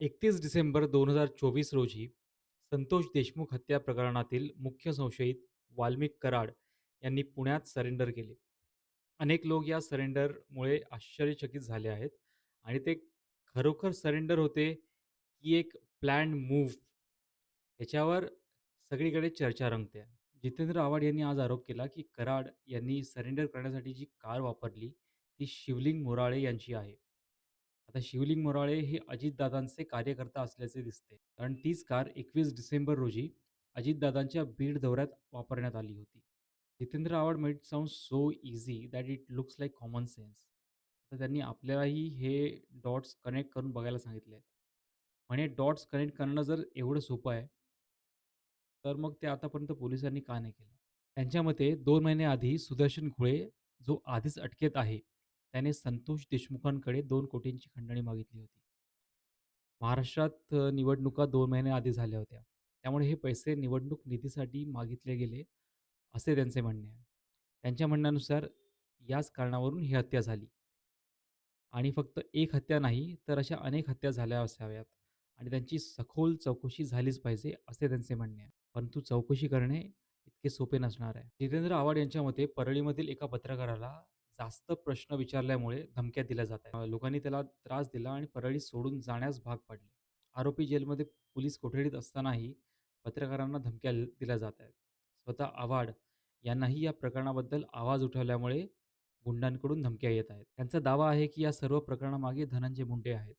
एकतीस डिसेंबर दोन हजार चोवीस रोजी संतोष देशमुख हत्या प्रकरणातील मुख्य संशयित वाल्मिक कराड यांनी पुण्यात सरेंडर केले. अनेक लोक या सरेंडरमुळे आश्चर्यचकित झाले आहेत आणि ते खरोखर सरेंडर होते की एक प्लॅन मूव्ह याच्यावर सगळीकडे चर्चा रंगते. जितेंद्र आव्हाड यांनी आज आरोप केला की कराड यांनी सरेंडर करण्यासाठी जी कार वापरली ती शिवलिंग मोराळे यांची आहे. आता शिवलिंग मोराळे हे अजितदादांचे कार्यकर्ता असल्याचे दिसते. कारण तीच कार एकवीस डिसेंबर रोजी अजितदादांच्या बीड दौऱ्यात वापरण्यात आली होती. Jitendra Awhad made sound so easy that it looks like common sense तर त्यांनी आपल्यालाही हे डॉट्स कनेक्ट करून बघायला सांगितले आहेत. म्हणे डॉट्स कनेक्ट करणं जर एवढं सोपं आहे तर मग ते आतापर्यंत पोलिसांनी का नाही केलं? त्यांच्या मते दोन महिने आधी सुदर्शन घुळे जो आधीच अटकेत आहे त्याने संतोष देशमुखांकडे दोन कोटींची खंडणी मागितली होती. महाराष्ट्रात अ, निवडणुका दोन महिने आधी झाल्या होत्या. त्यामुळे हे पैसे निवडणूक निधीसाठी मागितले गेले असे त्यांचे म्हणणे आहे. त्यांच्या म्हणण्यानुसार याच कारणावरून ही हत्या झाली. आणि फक्त एक हत्या नाही तर अशा अनेक हत्या झाल्या असाव्यात आणि त्यांची सखोल चौकशी झालीच पाहिजे असे त्यांचे म्हणणे आहे. परंतु चौकशी करणे इतके सोपे नसणार आहे. जितेंद्र आव्हाड यांच्या मते परळीमधील एका पत्रकाराला जास्त प्रश्न विचारल्यामुळे धमक्या दिल्या जात आहेत. लोकांनी त्याला त्रास दिला आणि परळी सोडून जाण्यास भाग पाडले. आरोपी जेलमध्ये पोलीस कोठडीत असतानाही पत्रकारांना धमक्या दिल्या जात आहेत. स्वतः आव्हाड यांनाही या प्रकरणाबद्दल आवाज उठवल्यामुळे गुंडांकडून धमक्या येत आहेत. त्यांचा दावा आहे की या सर्व प्रकरणामागे धनंजय मुंडे आहेत.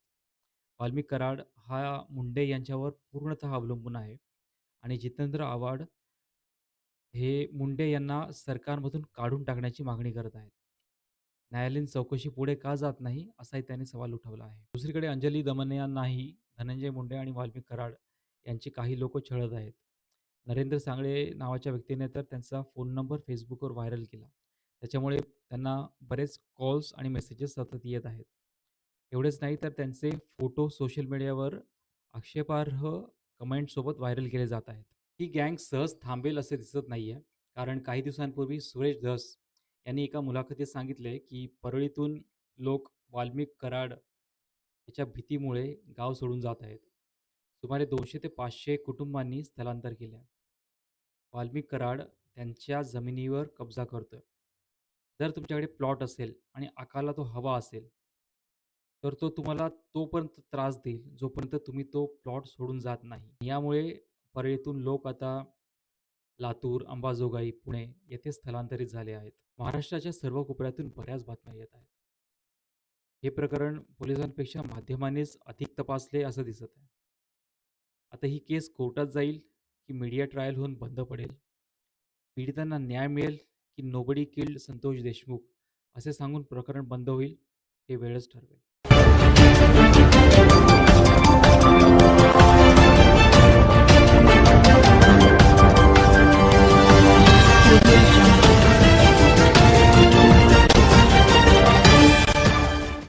वाल्मिक कराड हा मुंडे यांच्यावर पूर्णतः अवलंबून आहे आणि जितेंद्र आव्हाड हे मुंडे यांना सरकारमधून काढून टाकण्याची मागणी करत आहेत. न्यायालयीन चौकशी पुढे का जात नाही असाही त्यांनी सवाल उठवला आहे. दुसरीकडे अंजली दमने यांनाही धनंजय मुंडे आणि वाल्मिक कराड यांचे काही लोक छळत आहेत. नरेंद्र सांगळे नावाच्या व्यक्तीने तर त्यांचा फोन नंबर फेसबुकवर व्हायरल केला. त्याच्यामुळे त्यांना बरेच कॉल्स आणि मेसेजेस सतत येत आहेत. एवढेच नाही तर त्यांचे फोटो सोशल मीडियावर आक्षेपार्ह कमेंटसोबत व्हायरल केले जात आहेत. ही गँग सहज थांबेल असे दिसत नाही आहे कारण काही दिवसांपूर्वी सुरेश धस यांनी एका मुलाखतीत सांगितले की परळीतून लोक वाल्मिक कराड याच्या भीतीमुळे गाव सोडून जात आहेत. सुमारे दोनशे ते पाचशे कुटुंबांनी स्थलांतर केले आहे. वाल्मिक कराड त्यांच्या जमिनीवर कब्जा करतो जर तुमच्याकडे प्लॉट असेल आणि आकाला तो हवा असेल तर तो तुम्हाला तोपर्यंत त्रास देईल जोपर्यंत तुम्ही तो प्लॉट सोडून जात नाही. यामुळे परळीतून लोक आता लातूर अंबाजोगाई पुणे येथे स्थलांतरित झाले आहेत. महाराष्ट्राच्या सर्व कोपऱ्यातून बऱ्याच बातम्या येत आहेत. हे प्रकरण पोलिसांपेक्षा माध्यमांनीच अधिक तपासले असं दिसत आहे. आता ही केस कोर्टात जाईल की मीडिया ट्रायल होऊन बंद पडेल? पीडितांना न्याय मिळेल की नोबडी किल्ड संतोष देशमुख असे सांगून प्रकरण बंद होईल हे वेळच ठरवेल.